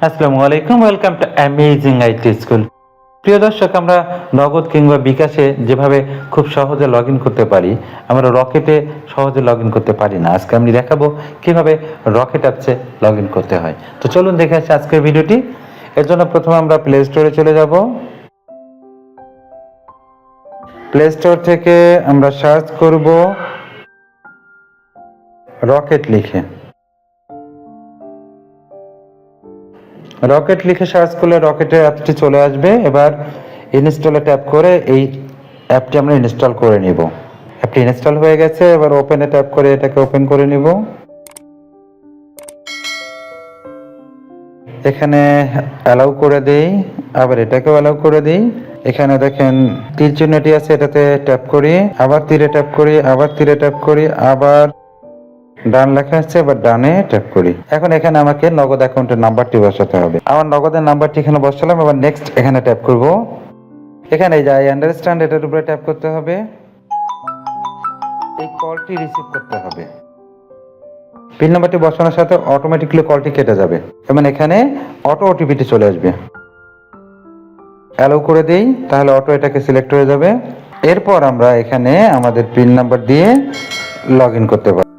আসসালামু আলাইকুম welcome to amazing IT school প্রিয় দর্শক, আমরা নগদ কিংবা বিকাশে যেভাবে খুব সহজে লগ করতে পারি, আমরা রকেটে সহজে লগ করতে পারি না। আজকে আমি দেখাবো রকেট অ্যাপসে লগ করতে হয়। তো চলুন দেখে আসি আজকের ভিডিওটি। এর জন্য প্রথমে আমরা প্লে স্টোরে চলে যাব। প্লে স্টোর থেকে আমরা সার্চ করব রকেট লিখে। রকেট লিখে সার্চ করলে রকেটের অ্যাপটি চলে আসবে। এবার ইনস্টলে ট্যাপ করে এই অ্যাপটি আমরা ইনস্টল করে নিব। অ্যাপটি ইনস্টল হয়ে গেছে, এবার ওপেনে ট্যাপ করে এটাকে ওপেন করে নিব। এখানে অ্যালাউ করে দেই, আবার এটাকেও অ্যালাউ করে দিই। এখানে দেখেন তীর চিহ্নটি আছে, এটাতে ট্যাপ করি, আবার তীরে ট্যাপ করি, আবার তীরে ট্যাপ করি, আবার ডান লেখা আছে, এবার ডানে ট্যাপ করি। এখন এখানে আমাকে নগদ অ্যাকাউন্টের নাম্বারটি বসাতে হবে। আমার নগদের নাম্বারটি এখানে বসালাম, এবার নেক্সট এখানে ট্যাপ করব। এখানে যাই আন্ডারস্ট্যান্ড এটার উপরে ট্যাপ করতে হবে। এই কলটি রিসিভ করতে হবে। পিন নাম্বারটি বসানোর সাথে অটোমেটিকলি কলটি কেটে যাবে। এবং এখানে অটো ওটিপিটি চলে আসবে। অ্যালাউ করে দেই, তাহলে অটো এটাকে সিলেক্ট হয়ে যাবে। এরপর আমরা এখানে আমাদের পিন নাম্বার দিয়ে লগ করতে পারি